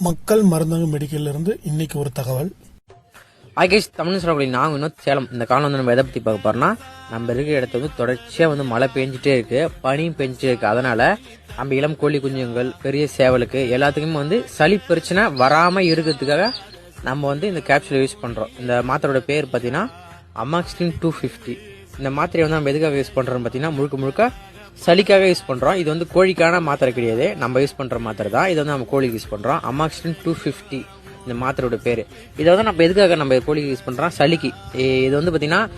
மக்கள் மருந்தகம் மெடிக்கல்ல இருந்து இன்னைக்கு ஒரு தகவல். ஆகேஷ் தமிழ் சொல்லக்கூடிய நாங்கள் இன்னும் சேலம். இந்த காலம் வந்து நம்ம எதை பற்றி பார்க்க போறோம்னா நம்ம இருக்கிற இடத்துல வந்து தொடர்ச்சியாக வந்து மழை பெஞ்சிட்டே இருக்கு பனியும் பெஞ்சிட்டே இருக்கு. அதனால நம்ம இளம் கோழி குஞ்சுங்கள் பெரிய சேவலுக்கு எல்லாத்துக்குமே வந்து சளி பிரச்சனை வராமல் இருக்கிறதுக்காக நம்ம வந்து இந்த கேப்சூல் யூஸ் பண்ணுறோம் இந்த மாத்திரையோட பேர் பார்த்தீங்கன்னா அமாக்ஸ்டின் டூ ஃபிஃப்டி இந்த மாத்திரையை வந்து நம்ம எதுக்காக யூஸ் பண்ணுறோம் பார்த்தீங்கன்னா முழுக்க முழுக்க சளிக்காக யூஸ் பண்ணுறோம் இது வந்து கோழிக்கான மாத்திரை கிடையாது. நம்ம யூஸ் பண்ணுற மாத்திரை தான். இது வந்து நம்ம கோழிக்கு யூஸ் பண்ணுறோம் அமாக்ஸ்டின் டூ ஃபிஃப்டி இந்த மாத்திரையோட பேர். இதை வந்து நம்ம எதுக்காக நம்ம கோழிக்கு யூஸ் பண்ணுறோம் சளிக்கு. இது வந்து பார்த்திங்கன்னா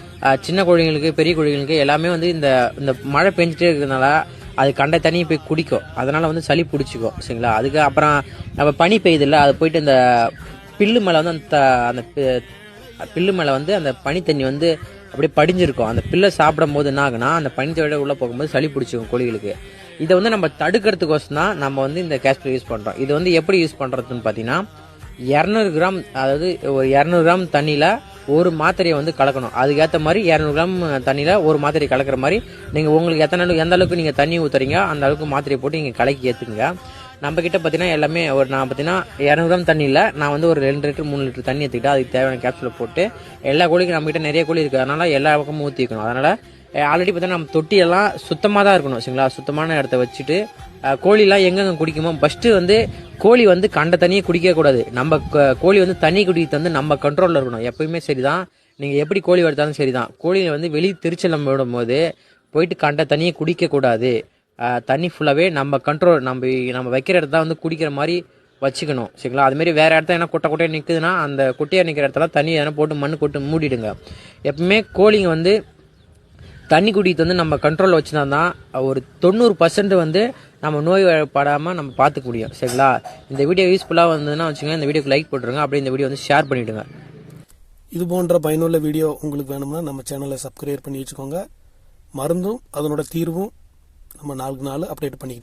சின்ன கோழிகளுக்கு பெரிய கோழிகளுக்கு எல்லாமே வந்து இந்த இந்த மழை பெஞ்சிட்டே இருக்கிறதுனால அது கண்ட தண்ணியை போய் குடிக்கும். அதனால் வந்து சளி பிடிச்சிக்கும். சரிங்களா? அதுக்கு அப்புறம் நம்ம பனி பெய்யுதுல்ல அது போயிட்டு இந்த பில்லு மேலே வந்து அந்த த- அந்த பில்லு மேலே வந்து அந்த பனி தண்ணி வந்து அப்படியே படிஞ்சிருக்கும். அந்த பில்லை சாப்பிடும் போது என்ன ஆகுனா அந்த பனித்தோட உள்ளே போகும்போது சளி பிடிச்சிக்கும் கோழிகளுக்கு. இதை வந்து நம்ம தடுக்கிறதுக்கோசம் தான் நம்ம வந்து இந்த கேஸ்பில் யூஸ் பண்ணுறோம் இது வந்து எப்படி யூஸ் பண்ணுறதுன்னு பார்த்தீங்கன்னா இரநூறு கிராம் அதாவது ஒரு இரநூறு கிராம் தண்ணியில் ஒரு மாத்திரையை வந்து கலக்கணும். அதுக்கேற்ற மாதிரி இரநூறு கிராம் தண்ணியில் ஒரு மாத்திரை கலக்கிற மாதிரி நீங்கள் உங்களுக்கு எத்தனை அளவுக்கு எந்த அளவுக்கு நீங்கள் தண்ணி ஊற்றுறீங்க அந்த அளவுக்கு மாத்திரையை போட்டு நீங்கள் கலக்கி ஏற்றுங்க நம்ம கிட்ட பார்த்தீங்கன்னா எல்லாமே ஒரு நான் பார்த்தீங்கன்னா இரநூறு கிராம் தண்ணியில் நான் வந்து ஒரு ரெண்டு லிட்டர் மூணு லிட்டர் தண்ணி எடுத்துக்கிட்டு அதுக்கு தேவையான கேப்சூலை போட்டு எல்லா கோழிக்கும் நம்ம கிட்ட நிறைய கோழி இருக்குது அதனால் எல்லா பக்கமும் ஊற்றி வைக்கணும். அதனால் ஆல்ரெடி பார்த்தீங்கன்னா நம்ம தொட்டியெல்லாம் சுத்தமாக தான் இருக்கணும் சரிங்களா? சுத்தமான இடத்த வச்சுட்டு கோழிலாம் எங்கெங்க குடிக்குமோ ஃபஸ்ட்டு வந்து கோழி வந்து கண்ட தண்ணியை குடிக்கக்கூடாது நம்ம கோழி வந்து தண்ணி குடிக்கிறது வந்து நம்ம கண்ட்ரோலில் இருக்கணும். எப்பயுமே சரிதான். நீங்கள் எப்படி கோழி வளர்த்தாலும் சரி தான் கோழியை வந்து வெளியே திருச்செல்லம் விடும் விடும்போது போயிட்டு கண்ட தண்ணியை குடிக்கக்கூடாது. தண்ணி ஃபுல்லாகவே நம்ம கண்ட்ரோல் நம்ம நம்ம வைக்கிற இடத்த வந்து குடிக்கிற மாதிரி வச்சுக்கணும். சரிங்களா? அதுமாரி வேறு இடத்துல என்ன கொட்டை குட்டையாக நிற்குதுன்னா அந்த குட்டையாக நிற்கிற இடத்துல தண்ணி எதனா போட்டு மண் போட்டு மூடிடுங்க. எப்பவுமே கோழிங்க வந்து தண்ணி குடிக்கிறது வந்து நம்ம கண்ட்ரோலில் வச்சுனா தான் ஒரு தொண்ணூறு பர்சன்ட் வந்து நம்ம நோய் படாமல் நம்ம பார்த்துக்க முடியும். சரிங்களா? இந்த வீடியோ யூஸ்ஃபுல்லாக வந்ததுன்னா வச்சுக்கோங்க இந்த வீடியோக்கு லைக் போட்டுருங்க அப்படியே இந்த வீடியோ வந்து ஷேர் பண்ணிவிடுங்க இது போன்ற பயனுள்ள வீடியோ உங்களுக்கு வேணும்னா நம்ம சேனலை சப்ஸ்கிரைப் பண்ணி வச்சுக்கோங்க. மருந்தும் அதனோட தீர்வும் நம்ம நாளுக்கு நாள் அப்டேட் பண்ணிக்கிட்டே